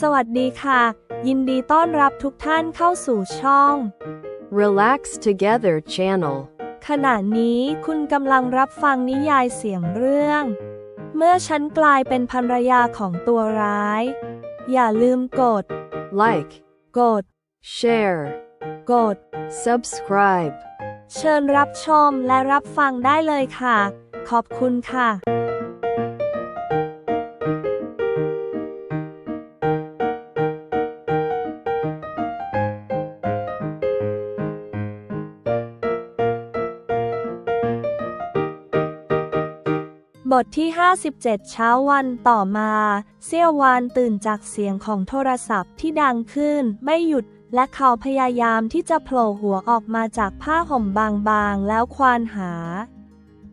สวัสดีค่ะ ยินดีต้อนรับทุกท่านเข้าสู่ช่อง Relax Together channel. ขณะนี้คุณกำลังรับฟังนิยายเสียงเรื่อง เมื่อฉันกลายเป็นภรรยาของตัวร้าย อย่าลืมกด Like, กด share, กด subscribe. เชิญรับชมและรับฟังได้เลยค่ะ ขอบคุณค่ะ ทที่ 57 เช้าวันต่อมา เซี่ยววานตื่นจากเสียงของโทรศัพท์ที่ดังขึ้นไม่หยุด และเขาพยายามที่จะโผล่หัวออกมาจากผ้าห่มบางๆ แล้วควานหา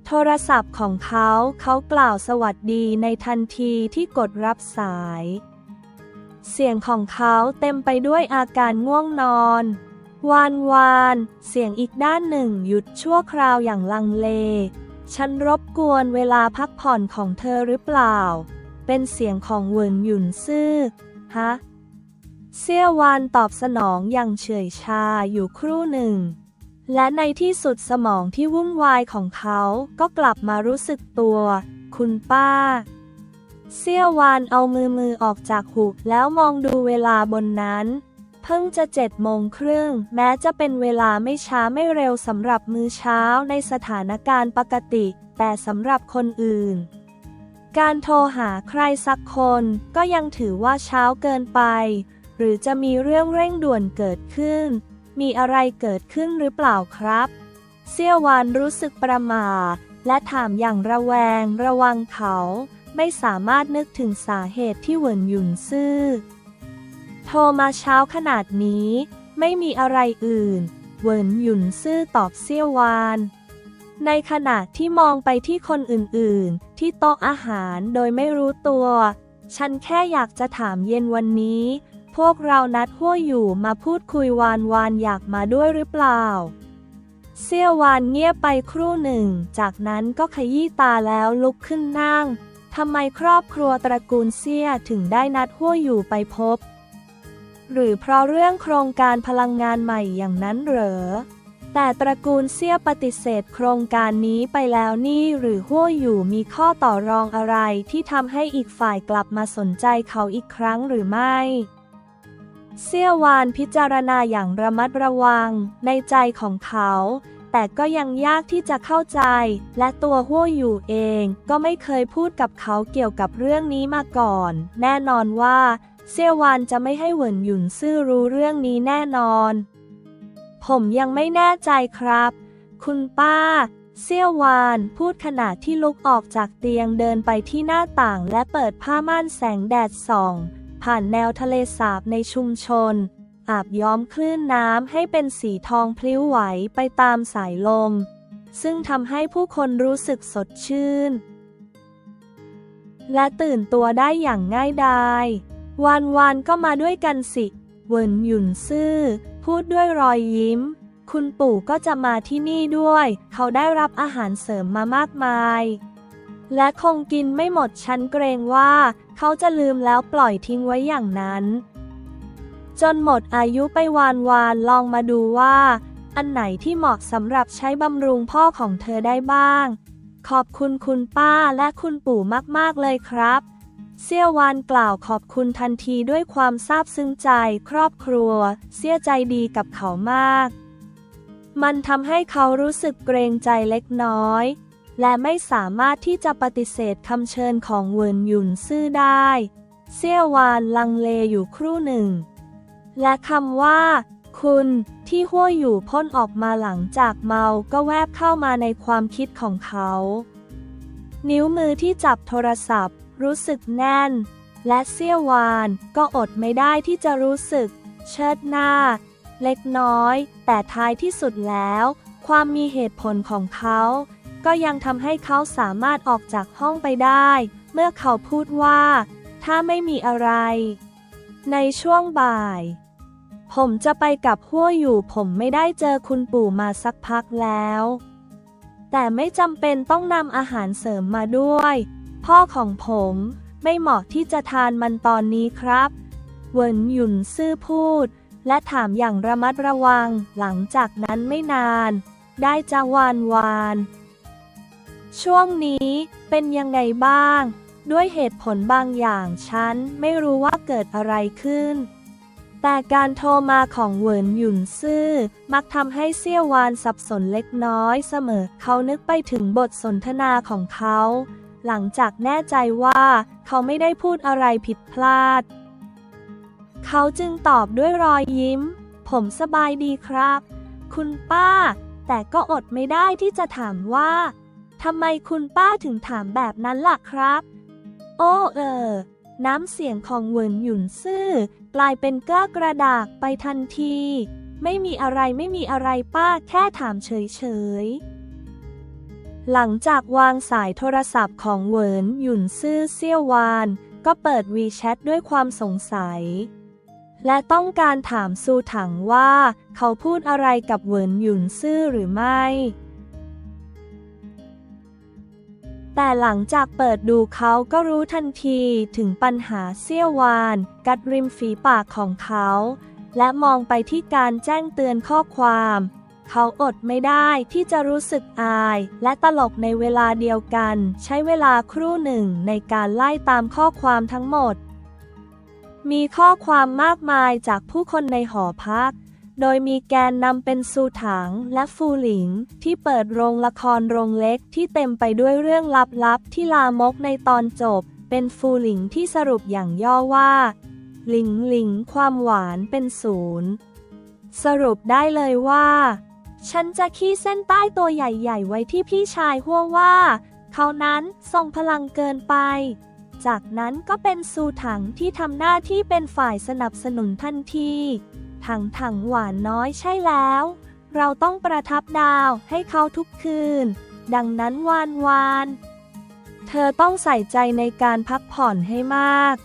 โทรศัพท์ของเขาเขากล่าวสวัสดีในทันทีที่กดรับสาย เสียงของเขาเต็มไปด้วยอาการง่วงนอน วานวาน เสียงอีกด้านหนึ่งหยุดชั่วคราวอย่างลังเล ฉันรบกวนเวลาพักผ่อนของเธอหรือเปล่า เป็นเสียงของเวินหยุนซื่อ ฮะ เซี่ยววานตอบสนองอย่างเฉยชาอยู่ครู่หนึ่ง และในที่สุดสมองที่วุ่นวายของเขาก็กลับมารู้สึกตัว คุณป้า เซี่ยววานเอามือมือออกจากหุบแล้วมองดูเวลาบนนั้น เพิ่งจะเจ็ดโมงครึ่งแม้จะเป็นเวลาไม่ช้าไม่เร็วสำหรับมื้อเช้าในสถานการณ์ปกติ แต่สำหรับคนอื่น การโทรหาใครสักคนก็ยังถือว่าเช้าเกินไป หรือจะมีเรื่องเร่งด่วนเกิดขึ้น มีอะไรเกิดขึ้นหรือเปล่าครับ เซี่ยววานรู้สึกประหม่าและถามอย่างระแวงระวังเขา ไม่สามารถนึกถึงสาเหตุที่เหวินหยุนซื่อ โทรมาเช้าขนาดนี้ ไม่มีอะไรอื่น เวินหยุนซื่อตอบเซี่ยววาน ในขณะที่มองไปที่คนอื่นๆ ที่โต๊ะอาหารโดยไม่รู้ตัว ฉันแค่อยากจะถามเย็นวันนี้ พวกเรานัดหัวอยู่มาพูดคุยวานวานอยากมาด้วยหรือเปล่า เซี่ยววานเงียบไปครู่หนึ่ง จากนั้นก็ขยี้ตาแล้วลุกขึ้นนั่งทำไมครอบครัวตระกูลเซี่ยถึงได้นัดหัวอยู่ไปพบ หรือเพราะเรื่องโครงการพลังงานใหม่อย่างนั้นเหรอ แต่ตระกูลเซี่ยปฏิเสธโครงการนี้ไปแล้วนี่หรือหัวอยู่มีข้อต่อรองอะไรที่ทำให้อีกฝ่ายกลับมาสนใจเขาอีกครั้งหรือไม่เซี่ยวานพิจารณาอย่างระมัดระวังในใจของเขา แต่ก็ยังยากที่จะเข้าใจ และตัวหัวอยู่เองก็ไม่เคยพูดกับเขาเกี่ยวกับเรื่องนี้มาก่อน แน่นอนว่า เซียววานจะไม่ให้เหวินหยุนซื่อรู้เรื่องนี้แน่นอน ผมยังไม่แน่ใจครับ คุณป้า เซียววานพูดขณะที่ลุกออกจากเตียงเดินไปที่หน้าต่างและเปิดผ้าม่านแสงแดดส่อง ผ่านแนวทะเลสาบในชุมชน อาบย้อมคลื่นน้ำให้เป็นสีทองพลิ้วไหวไปตามสายลม ซึ่งทำให้ผู้คนรู้สึกสดชื่น และตื่นตัวได้อย่างง่ายดาย วานวานก็มาด้วยกันสิ เวินหยุนซื่อ พูดด้วยรอยยิ้ม คุณปู่ก็จะมาที่นี่ด้วย เขาได้รับอาหารเสริมมามากมาย และคงกินไม่หมดฉันเกรงว่า เขาจะลืมแล้วปล่อยทิ้งไว้อย่างนั้น จนหมดอายุไปวานวานลองมาดูว่า อันไหนที่เหมาะสำหรับใช้บำรุงพ่อของเธอได้บ้าง ขอบคุณคุณป้าและคุณปู่มากๆเลยครับ เซี่ยววานกล่าวขอบคุณทันทีด้วยความซาบซึ้งใจครอบครัว เสียใจดีกับเขามาก มันทำให้เขารู้สึกเกรงใจเล็กน้อย และไม่สามารถที่จะปฏิเสธคำเชิญของเวินหยุนซื่อได้ เซี่ยววานลังเลอยู่ครู่หนึ่ง และคำว่า คุณที่หัวอยู่พ่นออกมาหลังจากเมาก็แวบเข้ามาในความคิดของเขา นิ้วมือที่จับโทรศัพท์ รู้สึกแน่น และเซี่ยววาน ก็อดไม่ได้ที่จะรู้สึก เชิดหน้า เล็กน้อย แต่ท้ายที่สุดแล้ว ความมีเหตุผลของเขา ก็ยังทำให้เขาสามารถออกจากห้องไปได้ เมื่อเขาพูดว่า ถ้าไม่มีอะไร ในช่วงบ่ายผมจะไปกับหัวอยู่ผมไม่ได้เจอคุณปู่มาสักพักแล้ว แต่ไม่จำเป็นต้องนำอาหารเสริมมาด้วย พ่อของผมไม่เหมาะที่จะทานมันตอนนี้ครับ เวินหยุนซื่อพูด และถามอย่างระมัดระวัง หลังจากนั้นไม่นาน ได้จะวานวาน ช่วงนี้เป็นยังไงบ้าง ด้วยเหตุผลบางอย่างฉันไม่รู้ว่าเกิดอะไรขึ้น แต่การโทรมาของเหวินหยุนซื่อ มักทำให้เซี่ยววานสับสนเล็กน้อยเสมอ เขานึกไปถึงบทสนทนาของเขา หลังจากแน่ใจว่าเขาไม่ได้พูดอะไรผิดพลาด เขาจึงตอบด้วยรอยยิ้ม ผมสบายดีครับ คุณป้า แต่ก็อดไม่ได้ที่จะถามว่าทำไมคุณป้าถึงถามแบบนั้นล่ะครับ โอ้เออ น้ำเสียงของเวินหยุนซื่อกลายเป็นก้ากระดากไปทันที ไม่มีอะไรไม่มีอะไรป้าแค่ถามเฉยๆ หลังจากวางสายโทรศัพท์ของเหวินหยุนซื่อเซี่ยววาน ก็เปิดวีแชทด้วยความสงสัย และต้องการถามซูถังว่า เขาพูดอะไรกับเหวินหยุนซื่อหรือไม่ แต่หลังจากเปิดดูเขาก็รู้ทันทีถึงปัญหาเซี่ยววาน กัดริมฝีปากของเขา และมองไปที่การแจ้งเตือนข้อความ เขาอดไม่ได้ที่จะรู้สึกอาย และตลกในเวลาเดียวกัน ใช้เวลาครู่หนึ่งในการไล่ตามข้อความทั้งหมด มีข้อความมากมายจากผู้คนในหอพัก โดยมีแกนนำเป็นซูถังและฟูหลิง ที่เปิดโรงละครโรงเล็กที่เต็มไปด้วยเรื่องลับๆ ที่ลามกในตอนจบ เป็นฟูหลิงที่สรุปอย่างย่อว่า หลิงหลิงความหวานเป็นศูนย์สรุปได้เลยว่า ฉันจะขี้เส้นใต้ตัวใหญ่ๆ ไว้ที่พี่ชายหัวว่า เขานั้นทรงพลังเกินไป จากนั้นก็เป็นซูถังที่ทำหน้าที่เป็นฝ่ายสนับสนุนทันที ถังถังหวานน้อยใช่แล้ว เราต้องประทับดาวให้เขาทุกคืน ดังนั้นวานวานเธอต้องใส่ใจในการพักผ่อนให้มาก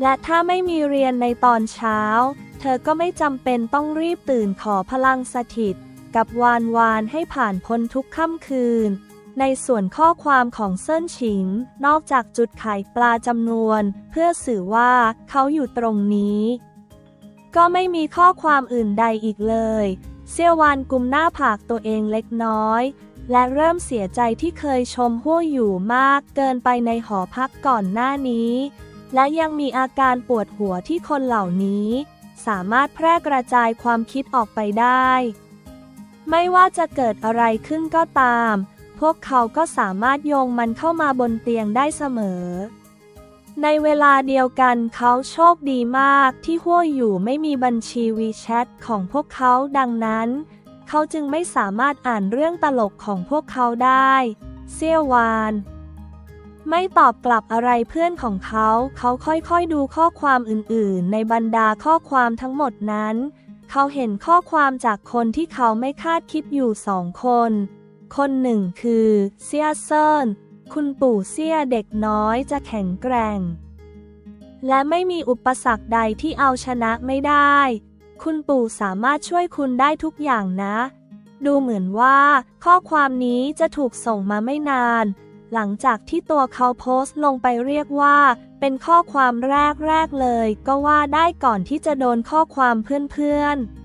และถ้าไม่มีเรียนในตอนเช้า เธอก็ไม่จำเป็นต้องรีบตื่นขอพลังสถิต กับวานวานให้ผ่านพ้นทุกค่ำคืน ในส่วนข้อความของเซินฉิง นอกจากจุดขายปลาจำนวน เพื่อสื่อว่าเขาอยู่ตรงนี้ ก็ไม่มีข้อความอื่นใดอีกเลย เซียววานกุมหน้าผากตัวเองเล็กน้อย และเริ่มเสียใจที่เคยชมหัวอยู่มากเกินไปในหอพักก่อนหน้านี้ และยังมีอาการปวดหัวที่คนเหล่านี้ สามารถแพร่กระจายความคิดออกไปได้ ไม่ว่าจะเกิดอะไรขึ้นก็ตาม พวกเขาก็สามารถโยงมันเข้ามาบนเตียงได้เสมอ ในเวลาเดียวกันเขาโชคดีมากที่หัวอยู่ไม่มีบัญชีวีแชทของพวกเขาดังนั้น เขาจึงไม่สามารถอ่านเรื่องตลกของพวกเขาได้ เซี่ยววานไม่ตอบกลับอะไรเพื่อนของเขา เขาค่อยๆดูข้อความอื่นๆ ในบรรดาข้อความทั้งหมดนั้น เขาเห็นข้อความจากคนที่เขาไม่คาดคิดอยู่สองคน คนหนึ่งคือเซียเซินคุณปู่เซียเด็กน้อยจะแข็งแกร่ง และไม่มีอุปสรรคใดที่เอาชนะไม่ได้ คุณปู่สามารถช่วยคุณได้ทุกอย่างนะ ดูเหมือนว่า ข้อความนี้จะถูกส่งมาไม่นาน หลังจากที่ตัวเขาโพสต์ลงไปเรียกว่า เป็นข้อความแรกแรกๆเลย ก็ว่าได้ก่อนที่จะโดนข้อความเพื่อนๆ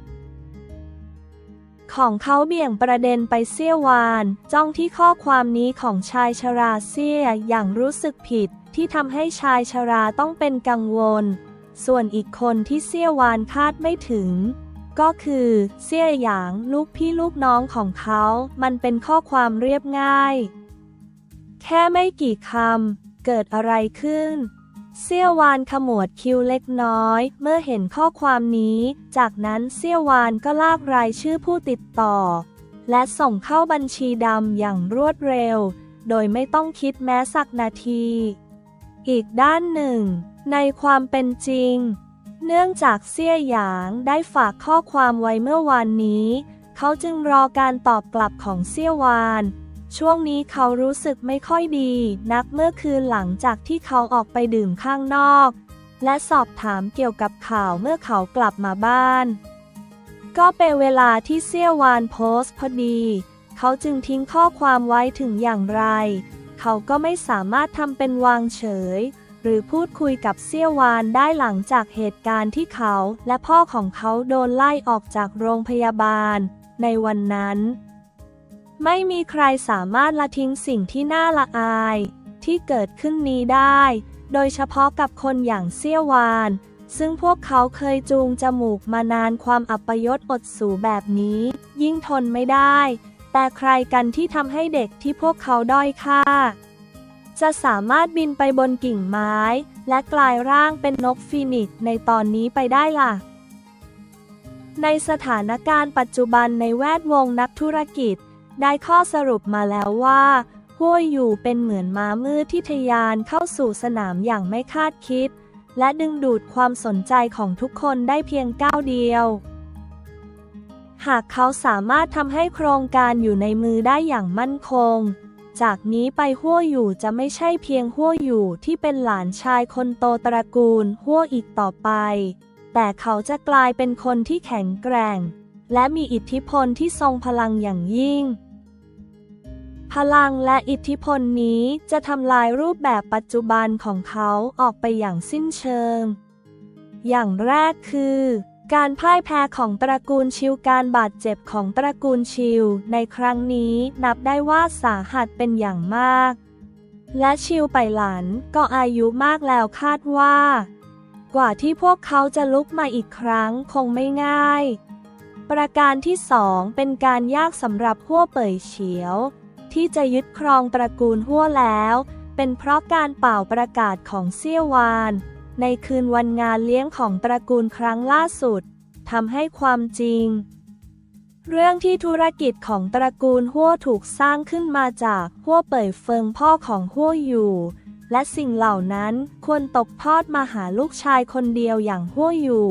ของเขาเบี่ยงประเด็นไปเสี้ยววาน จ้องที่ข้อความนี้ของชายชราเสี้ยอย่างรู้สึกผิด ที่ทำให้ชายชราต้องเป็นกังวล ส่วนอีกคนที่เสี้ยววานคาดไม่ถึงก็คือเสี่ยหยางลูกพี่ลูกน้องของเขา มันเป็นข้อความเรียบง่าย แค่ไม่กี่คำ เกิดอะไรขึ้น เซี่ยววานขมวดคิ้วเล็กน้อย เมื่อเห็นข้อความนี้ จากนั้นเซี่ยววานก็ลากรายชื่อผู้ติดต่อ และส่งเข้าบัญชีดำอย่างรวดเร็ว โดยไม่ต้องคิดแม้สักนาที อีกด้านหนึ่ง ในความเป็นจริง เนื่องจากเซี่ยหยางได้ฝากข้อความไว้เมื่อวานนี้ เขาจึงรอการตอบกลับของเซี่ยวาน ช่วงนี้เขารู้สึกไม่ค่อยดี นักเมื่อคืนหลังจากที่เขาออกไปดื่มข้างนอก และสอบถามเกี่ยวกับข่าวเมื่อเขากลับมาบ้าน ก็เป็นเวลาที่เซียวานโพสต์พอดี เขาจึงทิ้งข้อความไว้ถึงอย่างไร เขาก็ไม่สามารถทำเป็นวางเฉย หรือพูดคุยกับเซียววานได้หลังจากเหตุการณ์ที่เขาและพ่อของเขาโดนไล่ออกจากโรงพยาบาล ในวันนั้น ไม่มีใครสามารถละทิ้งสิ่งที่น่าละอาย ที่เกิดขึ้นนี้ได้ โดยเฉพาะกับคนอย่างเซี่ยววาน ซึ่งพวกเขาเคยจูงจมูกมานานความอัปยศอดสูแบบนี้ ยิ่งทนไม่ได้ แต่ใครกันที่ทำให้เด็กที่พวกเขาด้อยค่า จะสามารถบินไปบนกิ่งไม้ และกลายร่างเป็นนกฟีนิกซ์ในตอนนี้ไปได้ล่ะ ในสถานการณ์ปัจจุบันในแวดวงนักธุรกิจ ได้ข้อสรุปมาแล้วว่าห้วยอยู่เป็นเหมือนม้ามืดที่ทะยานเข้าสู่สนามอย่างไม่คาดคิด และดึงดูดความสนใจของทุกคนได้เพียงก้าวเดียว หากเขาสามารถทำให้โครงการอยู่ในมือได้อย่างมั่นคง จากนี้ไปหัวอยู่จะไม่ใช่เพียงหัวอยู่ที่เป็นหลานชายคนโตตระกูลหัวอีกต่อไป แต่เขาจะกลายเป็นคนที่แข็งแกร่ง และมีอิทธิพลที่ทรงพลังอย่างยิ่ง พลังและอิทธิพลนี้จะทำลายรูปแบบปัจจุบันของเขาออกไปอย่างสิ้นเชิง อย่างแรกคือ การพ่ายแพ้ของตระกูลชิวการบาดเจ็บของตระกูลชิวในครั้งนี้นับได้ว่าสาหัสเป็นอย่างมาก และชิวไปหลันก็อายุมากแล้วคาดว่า กว่าที่พวกเขาจะลุกมาอีกครั้งคงไม่ง่าย ประการที่สองเป็นการยากสำหรับหัวเป่ยเฉียว ที่จะยึดครองตระกูลหัวแล้ว เป็นเพราะการเป่าประกาศของเซี่ยววาน ในคืนวันงานเลี้ยงของตระกูลครั้งล่าสุดทำให้ความจริง เรื่องที่ธุรกิจของตระกูลหัวถูกสร้างขึ้นมาจากหัวเป่ยเฟิงพ่อของหัวอยู่ และสิ่งเหล่านั้นควรตกทอดมาหาลูกชายคนเดียวอย่างหัวอยู่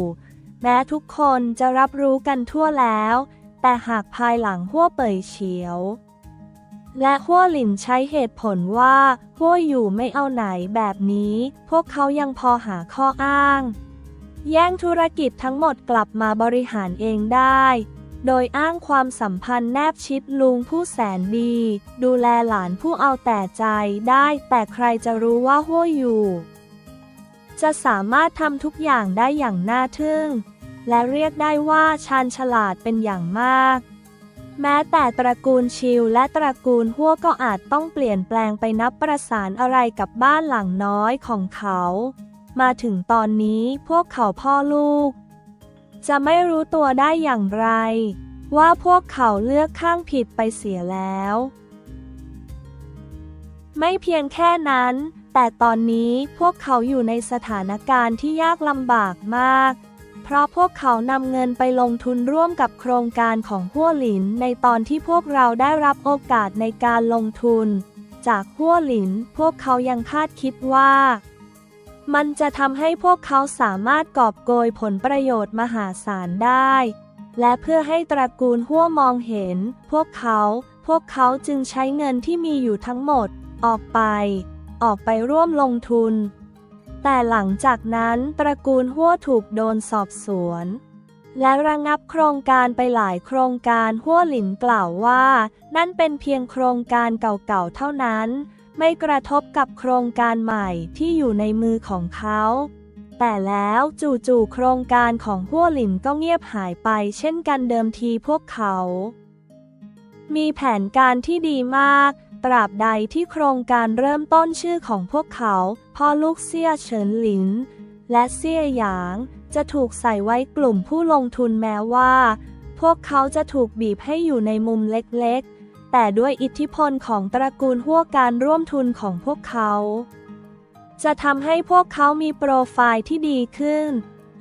แม้ทุกคนจะรับรู้กันทั่วแล้ว แต่หากภายหลังหัวเป่ยเฉียว และหัวหลินใช้เหตุผลว่าหัวอยู่ไม่เอาไหนแบบนี้ พวกเขายังพอหาข้ออ้าง แย่งธุรกิจทั้งหมดกลับมาบริหารเองได้ โดยอ้างความสัมพันธ์แนบชิดลุงผู้แสนดี ดูแลหลานผู้เอาแต่ใจได้ แต่ใครจะรู้ว่าหัวอยู่จะสามารถทำทุกอย่างได้อย่างน่าทึ่ง และเรียกได้ว่าชาญฉลาดเป็นอย่างมาก แม้แต่ตระกูลชิวและตระกูลหัวก็อาจต้องเปลี่ยนแปลงไปนับประสานอะไรกับบ้านหลังน้อยของเขา มาถึงตอนนี้พวกเขาพ่อลูก จะไม่รู้ตัวได้อย่างไร ว่าพวกเขาเลือกข้างผิดไปเสียแล้ว ไม่เพียงแค่นั้น แต่ตอนนี้พวกเขาอยู่ในสถานการณ์ที่ยากลำบากมาก ราะพวกเขานำเงินไปลงทุนร่วมกับโครงการของหัวหลิน ในตอนที่พวกเราได้รับโอกาสในการลงทุน จากหัวหลิน พวกเขายังคาดคิดว่า มันจะทำให้พวกเขาสามารถกอบโกยผลประโยชน์มหาศาลได้ และเพื่อให้ตระกูลหัวมองเห็น พวกเขา พวกเขาจึงใช้เงินที่มีอยู่ทั้งหมด ออกไป ออกไปร่วมลงทุน แต่หลังจากนั้นตระกูลหัวถูกโดนสอบสวน และระงับโครงการไปหลายโครงการหัวหลินกล่าวว่า นั่นเป็นเพียงโครงการเก่าๆเท่านั้น ไม่กระทบกับโครงการใหม่ที่อยู่ในมือของเขา แต่แล้วจู่ๆโครงการของหัวหลินก็เงียบหายไปเช่นกันเดิมทีพวกเขา มีแผนการที่ดีมาก ตราบใดที่โครงการเริ่มต้นชื่อของพวกเขา พ่อลูกเซี่ยเฉินหลิน และเซี่ยหยาง จะถูกใส่ไว้กลุ่มผู้ลงทุนแม้ว่า พวกเขาจะถูกบีบให้อยู่ในมุมเล็กๆ แต่ด้วยอิทธิพลของตระกูลหัวการร่วมทุนของพวกเขา จะทำให้พวกเขามีโปรไฟล์ที่ดีขึ้น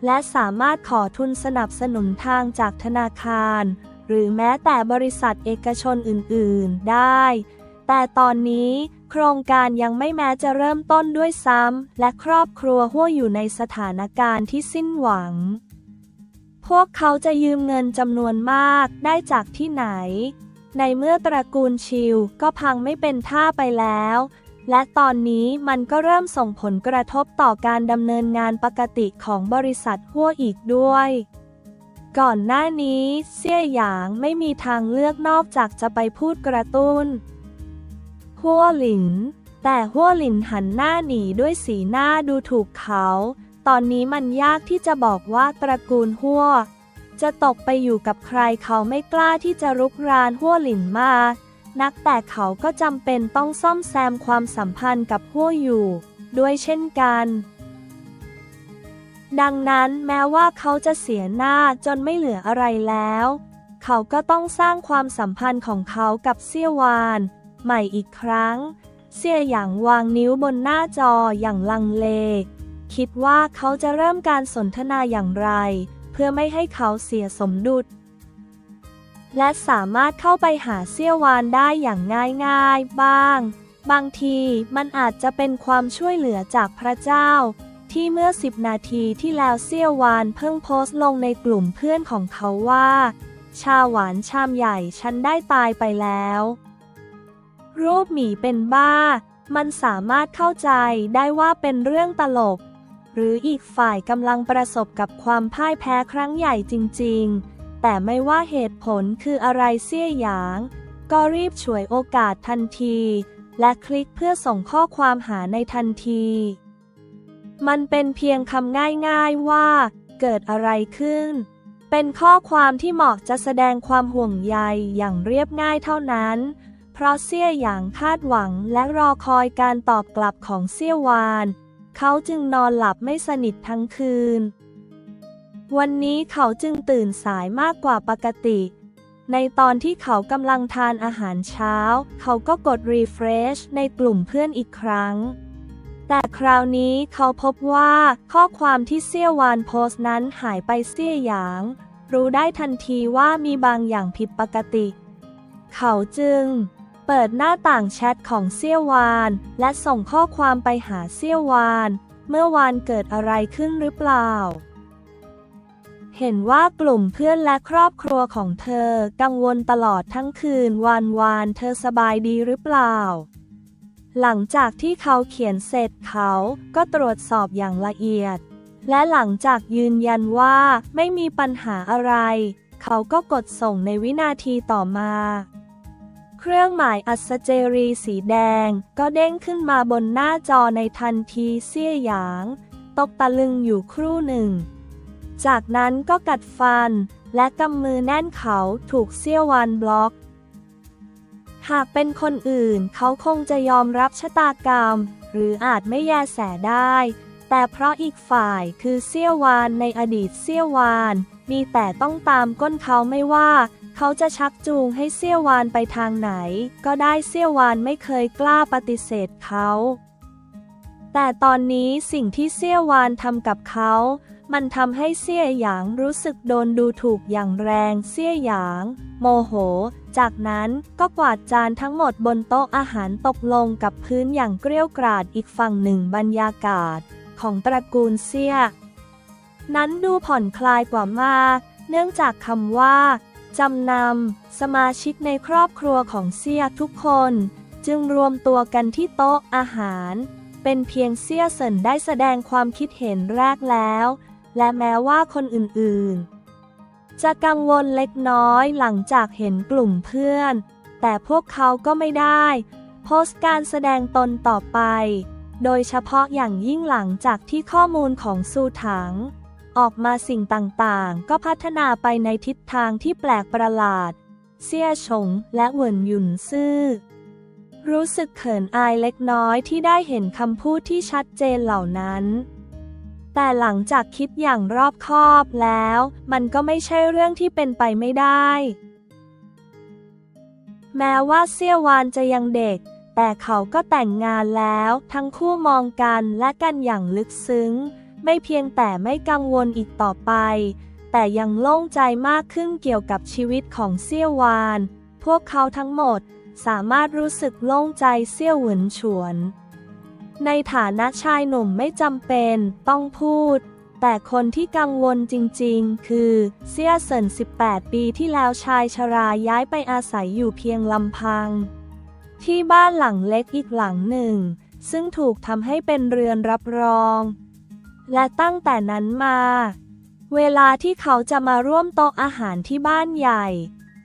และสามารถขอทุนสนับสนุนทางจากธนาคาร หรือแม้แต่บริษัทเอกชนอื่นๆ ได้ แต่ตอนนี้โครงการยังไม่แม้จะเริ่มต้นด้วยซ้ำ และครอบครัวหัวอยู่ในสถานการณ์ที่สิ้นหวัง พวกเขาจะยืมเงินจำนวนมากได้จากที่ไหน ในเมื่อตระกูลชิวก็พังไม่เป็นท่าไปแล้ว และตอนนี้มันก็เริ่มส่งผลกระทบต่อการดำเนินงานปกติของบริษัทหัวอีกด้วยก่อนหน้านี้เซี่ยหยางไม่มีทางเลือกนอกจากจะไปพูดกระตุ้น หัวหลิน แต่หัวหลินหันหน้าหนีด้วยสีหน้าดูถูกเขา ตอนนี้มันยากที่จะบอกว่าตระกูลหัวจะตกไปอยู่กับใครเขาไม่กล้าที่จะรุกรานหัวหลินมากนักแต่เขาก็จำเป็นต้องซ่อมแซมความสัมพันธ์กับหัวอยู่ ด้วยเช่นกัน ดังนั้นแม้ว่าเขาจะเสียหน้าจนไม่เหลืออะไรแล้ว เขาก็ต้องสร้างความสัมพันธ์ของเขากับเซี่ยวาน ใหม่อีกครั้ง เสี่ยหยางวางนิ้วบนหน้าจออย่างลังเล คิดว่าเขาจะเริ่มการสนทนาอย่างไร เพื่อไม่ให้เขาเสียสมดุลและสามารถเข้าไปหาเซี่ยวานได้อย่างง่ายๆบ้าง บางทีมันอาจจะเป็นความช่วยเหลือจากพระเจ้า ที่เมื่อสิบนาทีที่แล้วเซี่ยวานเพิ่งโพสต์ลงในกลุ่มเพื่อนของเขาว่า ชาหวานชามใหญ่ฉันได้ตายไปแล้ว รูปหมีเป็นบ้า มันสามารถเข้าใจได้ว่าเป็นเรื่องตลก หรืออีกฝ่ายกำลังประสบกับความพ่ายแพ้ครั้งใหญ่จริง ๆ แต่ไม่ว่าเหตุผลคืออะไรเสี่ยหยาง ก็รีบฉวยโอกาสทันที และคลิกเพื่อส่งข้อความหาในทันที มันเป็นเพียงคำง่ายๆว่า เกิดอะไรขึ้น เป็นข้อความที่เหมาะจะแสดงความห่วงใยอย่างเรียบง่ายเท่านั้น เพราะเสี่ยหยางคาดหวังและรอคอยการตอบกลับของเสี่ยวาน เขาจึงนอนหลับไม่สนิททั้งคืน วันนี้เขาจึงตื่นสายมากกว่าปกติ ในตอนที่เขากำลังทานอาหารเช้า เขาก็กด refresh ในกลุ่มเพื่อนอีกครั้ง แต่คราวนี้เขาพบว่าข้อความที่เซี่ยวานโพสต์นั้นหายไปเซี่ยหยาง รู้ได้ทันทีว่ามีบางอย่างผิดปกติ เขาจึง เปิดหน้าต่างแชทของเซี่ยววาน และส่งข้อความไปหาเซี่ยววาน เมื่อวานเกิดอะไรขึ้นหรือเปล่า เห็นว่ากลุ่มเพื่อนและครอบครัวของเธอกังวลตลอดทั้งคืนวานวานเธอสบายดีหรือเปล่า หลังจากที่เขาเขียนเสร็จเขาก็ตรวจสอบอย่างละเอียด และหลังจากยืนยันว่าไม่มีปัญหาอะไร เขาก็กดส่งในวินาทีต่อมา เครื่องหมายอัศเจรีสีแดง ก็เด้งขึ้นมาบนหน้าจอในทันทีเสี่ยหยาง ตกตะลึงอยู่ครู่หนึ่ง จากนั้นก็กัดฟัน และกำมือแน่นเขาถูกเซี่ยววานบล็อก หากเป็นคนอื่นเขาคงจะยอมรับชะตากรรม หรืออาจไม่แยแสได้ แต่เพราะอีกฝ่ายคือเซี่ยววานในอดีตเซี่ยววาน มีแต่ต้องตามก้นเขาไม่ว่า เขาจะชักจูงให้เซี่ยววานไปทางไหน ก็ได้เซี่ยววานไม่เคยกล้าปฏิเสธเขา แต่ตอนนี้สิ่งที่เซี่ยววานทำกับเขา มันทำให้เซี่ยหยางรู้สึกโดนดูถูกอย่างแรง เซี่ยหยาง โมโห จากนั้นก็กวาดจานทั้งหมดบนโต๊ะอาหารตกลงกับพื้นอย่างเกรี้ยวกราดอีกฝั่งหนึ่งบรรยากาศ ของตระกูลเซี่ยนั้นดูผ่อนคลายกว่ามาก เนื่องจากคำว่า จำนำ สมาชิกในครอบครัวของเซียทุกคน จึงรวมตัวกันที่โต๊ะอาหาร เป็นเพียงเซียเซินได้แสดงความคิดเห็นแรกแล้ว และแม้ว่าคนอื่นๆ จะกังวลเล็กน้อยหลังจากเห็นกลุ่มเพื่อน แต่พวกเขาก็ไม่ได้ โพสต์การแสดงตนต่อไป โดยเฉพาะอย่างยิ่งหลังจากที่ข้อมูลของซูถัง ออกมาสิ่งต่างๆ ก็พัฒนาไปในทิศทางที่แปลกประหลาด เซี่ยฉงและเหวินหยุนซื่อ รู้สึกเขินอายเล็กน้อยที่ได้เห็นคำพูดที่ชัดเจนเหล่านั้นแต่หลังจากคิดอย่างรอบคอบแล้ว มันก็ไม่ใช่เรื่องที่เป็นไปไม่ได้ แม้ว่าเซี่ยวานจะยังเด็ก แต่เขาก็แต่งงานแล้ว ทั้งคู่มองกันและกันอย่างลึกซึ้ง ไม่เพียงแต่ไม่กังวลอีกต่อไป แต่ยังโล่งใจมากขึ้นเกี่ยวกับชีวิตของเซี่ยววาน พวกเขาทั้งหมดสามารถรู้สึกโล่งใจเซี่ยวหวนฉวน ในฐานะชายหนุ่มไม่จำเป็นต้องพูด แต่คนที่กังวลจริงๆ คือเซี่ยเซิน18 ปีที่แล้วชายชราย้ายไปอาศัยอยู่เพียงลำพัง ที่บ้านหลังเล็กอีกหลังหนึ่ง ซึ่งถูกทำให้เป็นเรือนรับรอง และตั้งแต่นั้นมา เวลาที่เขาจะมาร่วมโต๊ะอาหารที่บ้านใหญ่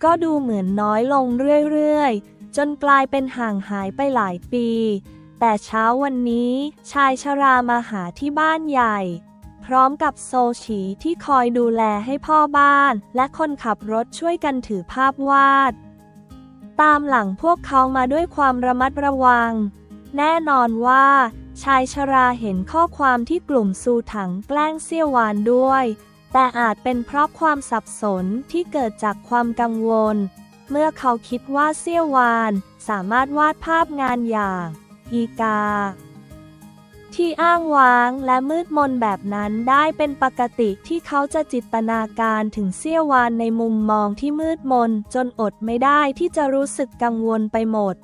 ก็ดูเหมือนน้อยลงเรื่อยๆ จนกลายเป็นห่างหายไปหลายปี แต่เช้าวันนี้ชายชรามาหาที่บ้านใหญ่ พร้อมกับโซฉีที่คอยดูแลให้พ่อบ้าน และคนขับรถช่วยกันถือภาพวาด ตามหลังพวกเขามาด้วยความระมัดระวัง แน่นอนว่า ชายชราเห็นข้อความที่กลุ่มซูถังแกล้งเซี่ยวหวานด้วย แต่อาจเป็นเพราะความสับสนที่เกิดจากความกังวล เมื่อเขาคิดว่าเซี่ยวหวานสามารถวาดภาพงานอย่าง อีกา ที่อ้างว้างและมืดมนแบบนั้นได้เป็นปกติที่เขาจะจิตนาการถึงเซี่ยวหวานในมุมมองที่มืดมนจนอดไม่ได้ที่จะรู้สึกกังวลไปหมด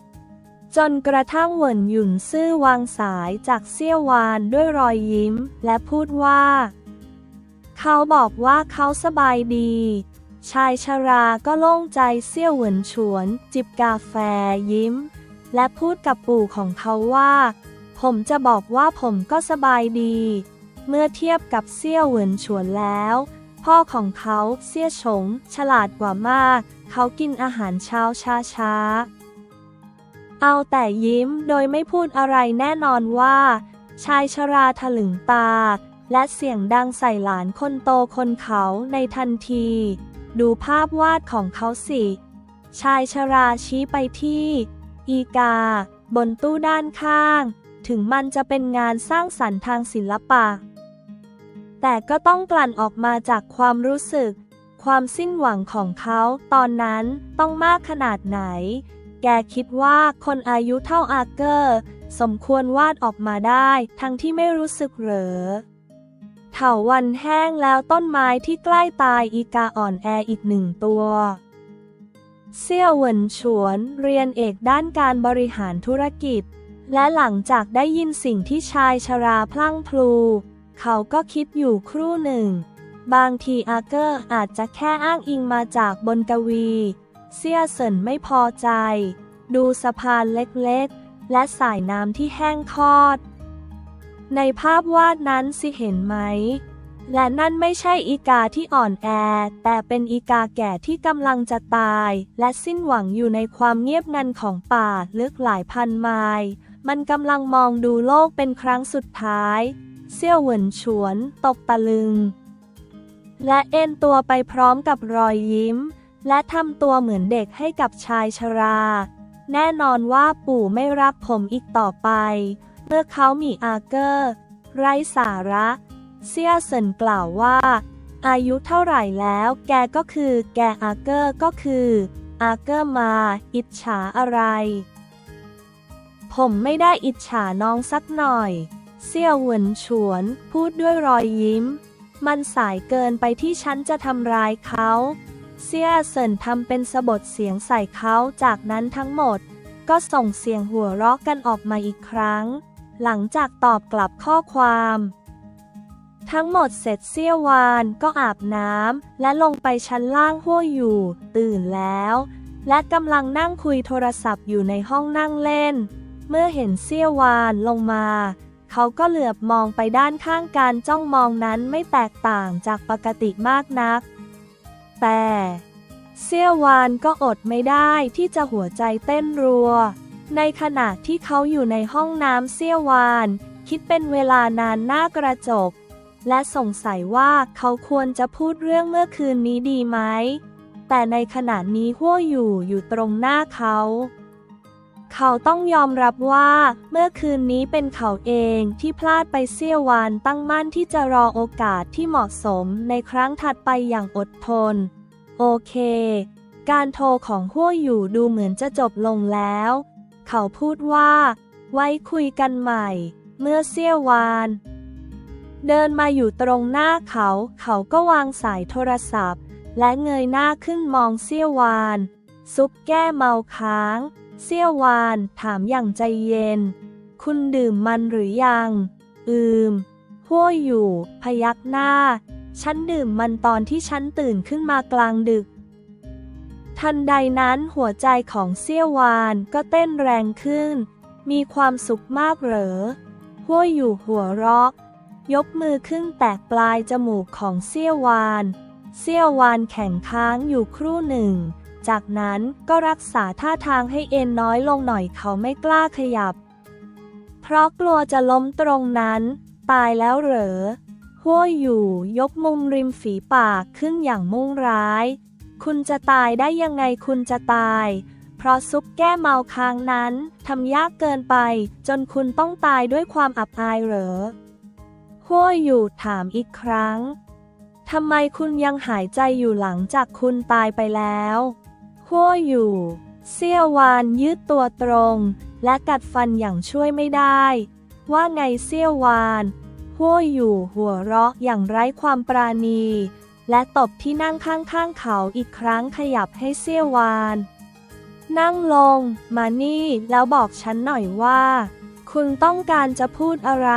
จนกระทั่งเหวินหยุ่นซื่อวางสายจากเซี่ยววานด้วยรอยยิ้ม และพูดว่า เขาบอกว่าเขาสบายดี ชายชราก็โล่งใจเซี่ยวเหวินฉวน จิบกาแฟยิ้ม และพูดกับปู่ของเขาว่า ผมจะบอกว่าผมก็สบายดี เมื่อเทียบกับเซี่ยวเหวินฉวนแล้ว พ่อของเขาเซี่ยฉงฉลาดกว่ามาก เขากินอาหารเช้าช้าๆ เอาแต่ยิ้มโดยไม่พูดอะไรแน่นอนว่า ชายชราถลึงตา และเสียงดังใส่หลานคนโตคนเขาในทันที ดูภาพวาดของเขาสิ ชายชราชี้ไปที่ อีกา บนตู้ด้านข้าง ถึงมันจะเป็นงานสร้างสรรค์ทางศิลปะ แต่ก็ต้องกลั่นออกมาจากความรู้สึก ความสิ้นหวังของเขาตอนนั้นต้องมากขนาดไหน แกคิดว่าคนอายุเท่าอาเกอร์ สมควรวาดออกมาได้ ทั้งที่ไม่รู้สึกเหรอเถาวันแห้งแล้วต้นไม้ที่ใกล้ตายอีกาอ่อนแออีกหนึ่งตัว เซี่ยวเหวินฉวนเรียนเอกด้านการบริหารธุรกิจ และหลังจากได้ยินสิ่งที่ชายชราพลั่งพลู เขาก็คิดอยู่ครู่หนึ่ง บางทีอาเกอร์อาจจะแค่อ้างอิงมาจากบนกวี เซี่ยเซินไม่พอใจ ดูสะพานเล็กๆ และสายน้ำที่แห้งคอด ในภาพวาดนั้นสิเห็นไหม และนั่นไม่ใช่อีกาที่อ่อนแอ แต่เป็นอีกาแก่ที่กำลังจะตาย และสิ้นหวังอยู่ในความเงียบงันของป่าลึกหลายพันไมล์มันกำลังมองดูโลกเป็นครั้งสุดท้าย เซี่ยวเหวินฉวน ตกตะลึง และเอ็นตัวไปพร้อมกับรอยยิ้ม และทำตัวเหมือนเด็กให้กับชายชรา แน่นอนว่าปู่ไม่รักผมอีกต่อไป เมื่อเขามีอาเกอร์ ไร้สาระ เซียเซินกล่าวว่า อายุเท่าไหร่แล้ว แกก็คือ แกอาเกอร์ก็คือ อาเกอร์มา อิจฉาอะไร ผมไม่ได้อิจฉาน้องสักหน่อย เซียวเหวินฉวน พูดด้วยรอยยิ้ม มันสายเกินไปที่ฉันจะทำร้ายเขา เซียเซินทำเป็นสะบดเสียงใส่เขาจากนั้นทั้งหมด ก็ส่งเสียงหัวเราะกันออกมาอีกครั้ง หลังจากตอบกลับข้อความ ทั้งหมดเสร็จเซี่ยววานก็อาบน้ำและลงไปชั้นล่างหัวอยู่ ตื่นแล้ว และกำลังนั่งคุยโทรศัพท์อยู่ในห้องนั่งเล่น เมื่อเห็นเซี่ยววานลงมาเขาก็เหลือบมองไปด้านข้างการจ้องมองนั้นไม่แตกต่างจากปกติมากนัก แต่เซี่ยววานก็อดไม่ได้ที่จะหัวใจเต้นรัว ในขณะที่เขาอยู่ในห้องน้ำเซี่ยววาน คิดเป็นเวลานานหน้ากระจก และสงสัยว่าเขาควรจะพูดเรื่องเมื่อคืนนี้ดีไหม แต่ในขณะนี้หัวอยู่อยู่ตรงหน้าเขา เขาต้องยอมรับว่า เมื่อคืนนี้เป็นเขาเองที่พลาดไปเสี้ยววานตั้งมั่นที่จะรอโอกาสที่เหมาะสมในครั้งถัดไปอย่างอดทน โอเค การโทรของหัวอยู่ดูเหมือนจะจบลงแล้ว เขาพูดว่า ไว้คุยกันใหม่ เมื่อเสี้ยววาน เดินมาอยู่ตรงหน้าเขา เขาก็วางสายโทรศัพท์ และเงยหน้าขึ้นมองเซี่ยววาน ซุปแก้เมาค้าง เซี่ยววาน ถามอย่างใจเย็น คุณดื่มมันหรือยัง อืมหัวอยู่ พยักหน้า ฉันดื่มมันตอนที่ฉันตื่นขึ้นมากลางดึก ทันใดนั้นหัวใจของเซี่ยววานก็เต้นแรงขึ้น มีความสุขมากเหรอหัวอยู่หัวราะยกมือขึ้นแตะปลายจมูกของเซี่ยววาน เซี่ยววานแข็งค้างอยู่ครู่หนึ่ง จากนั้นก็รักษาท่าทางให้เอ็นน้อยลงหน่อยเขาไม่กล้าขยับ เพราะกลัวจะล้มตรงนั้น ตายแล้วเหรอหัวอยู่ยกมุมริมฝีปากขึ้นอย่างมุ่งร้าย คุณจะตายได้ยังไงคุณจะตาย เพราะซุปแก้เมาค้างนั้นทำยากเกินไป จนคุณต้องตายด้วยความอับอายเหรอหัวอยู่ถามอีกครั้งทำไมคุณยังหายใจอยู่หลังจากคุณตายไปแล้ว หัวอยู่ เซี่ยววานยืดตัวตรง และกัดฟันอย่างช่วยไม่ได้ ว่าไงเซี่ยววานหัวอยู่หัวเราะอย่างไร้ความปราณี และตบที่นั่งข้างๆเขาอีกครั้งขยับให้เซี่ยววาน นั่งลง มานี่แล้วบอกฉันหน่อยว่า คุณต้องการจะพูดอะไร